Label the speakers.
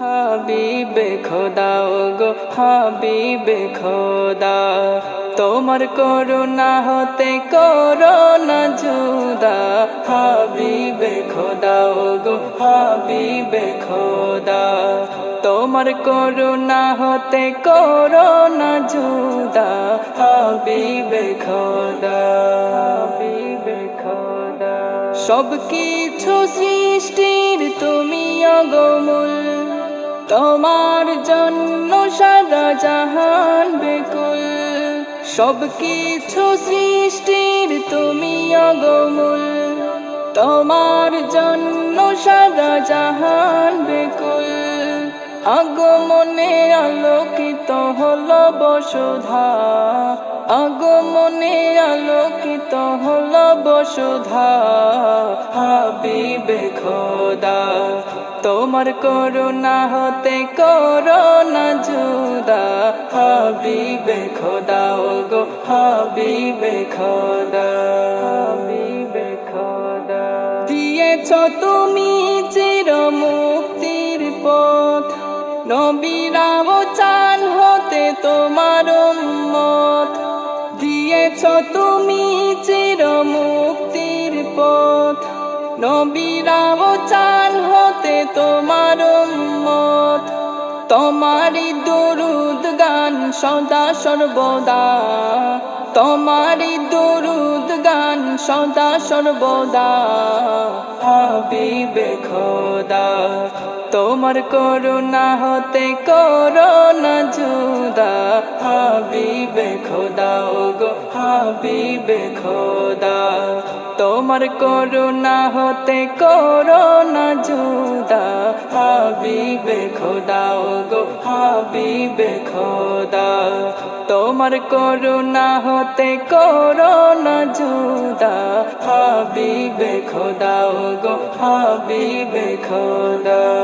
Speaker 1: হাবিবে খোদা ও গো হাবিবে খোদা, তোমার করুণা হতে করোনা জুদা হাবিবে খোদা ও গো হাবিবে খোদা, তোমার করুণা হতে করোনা জুদা হাবিবে খোদা। সব কিছু সৃষ্টির তুমি অগমূল তোমার জন্য সারা জাহান বেকুল। সব কিছু সৃষ্টির তুমি অগমূল তোমার জন্য সারা জাহান বেকুল। আগমনে আলোকিত হলো বসুধা। আগমনে আলোকিত হলো বসুধা হাবিবে খোদা তোমার করুণা হতে করোনা জুদা হাবিবে খোদা ও গো হাবিবে খোদা। হাবিবে খোদা। দিয়েছ তুমি চির মুক্তির পথ নবীরাও চান হতে তোমার দিয়েছ তুমি চির মুক্তির পথ। নবীরাও চান হতে তোমার মত তোমারি দরুদ গান সদা সর্বদা। তোমারি দরুদ গান সদা সর্বদা। হাবিবে খোদা, তোমার করুণা হতে করোনা জুদা হাবিবে খোদা ও গো হাবিবে খোদা, তোমার করুণা হতে করোনা জুদা হাবিবে খোদা ও গো হাবিবে খোদা, তোমার করুণা হতে করোনা জুদা হাবিবে খোদা ও গো হাবিবে খোদা।